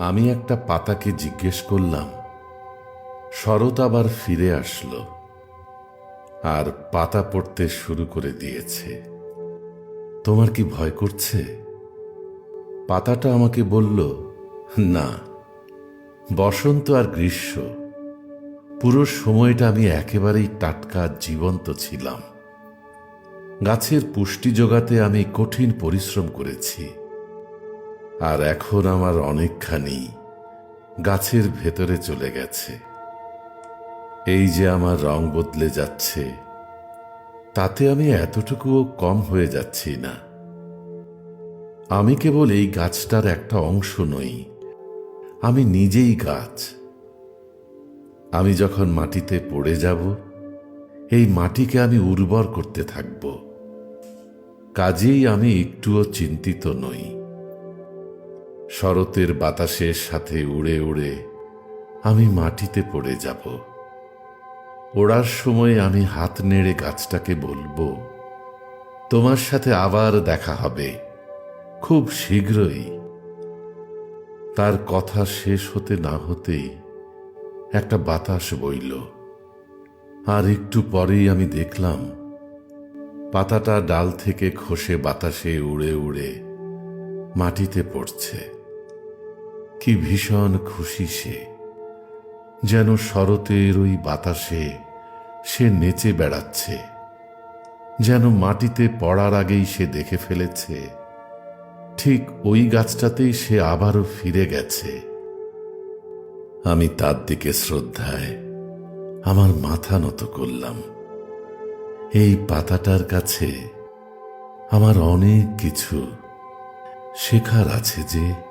আমি একটা পাতাকে জিজ্ঞেস করলাম। শরৎ আবার ফিরে আসলো আর পাতা পড়তে শুরু করে দিয়েছে। তোমার কি ভয় করছে? পাতাটা আমাকে বলল, না, বসন্ত আর গ্রীষ্ম, পুরো সময়টা আমি একেবারেই টাটকা, জীবন্ত ছিলাম। গাছের পুষ্টি যোগাতে আমি কঠিন পরিশ্রম করেছি। আর এখন আমার অনেকখানি গাছের ভেতরে চলে গেছে। এই যে আমার রং বদলে যাচ্ছে, তাতে আমি এতটুকুও কম হয়ে যাচ্ছি না। আমি কেবল এই গাছটার একটা অংশ নই, আমি নিজেই গাছ। আমি যখন মাটিতে পড়ে যাব, এই মাটিকে আমি উর্বর করতে থাকব। কাজেই আমি একটুও চিন্তিত নই। শরতের বাতাসের সাথে উড়ে উড়ে আমি মাটিতে পড়ে যাব। ওড়ার সময় আমি হাত নেড়ে গাছটাকে বলব, তোমার সাথে আবার দেখা হবে, খুব শীঘ্রই। তার কথা শেষ হতে না হতেই একটা বাতাস বইল। আর একটু পরেই আমি দেখলাম, পাতাটা ডাল থেকে খসে বাতাসে উড়ে উড়ে মাটিতে পড়ছে। কি ভীষণ খুশি সে। যেন শরতের ওই বাতাসে সে নেচে বেড়াচ্ছে। যেন মাটিতে পড়ার আগেই সে দেখে ফেলেছে। ঠিক ওই গাছটাতেই সে আবারও ফিরে গেছে। আমি তার দিকে শ্রদ্ধায় আমার মাথা নত করলাম। এই পাতাটার কাছে আমার অনেক কিছু শেখার আছে যে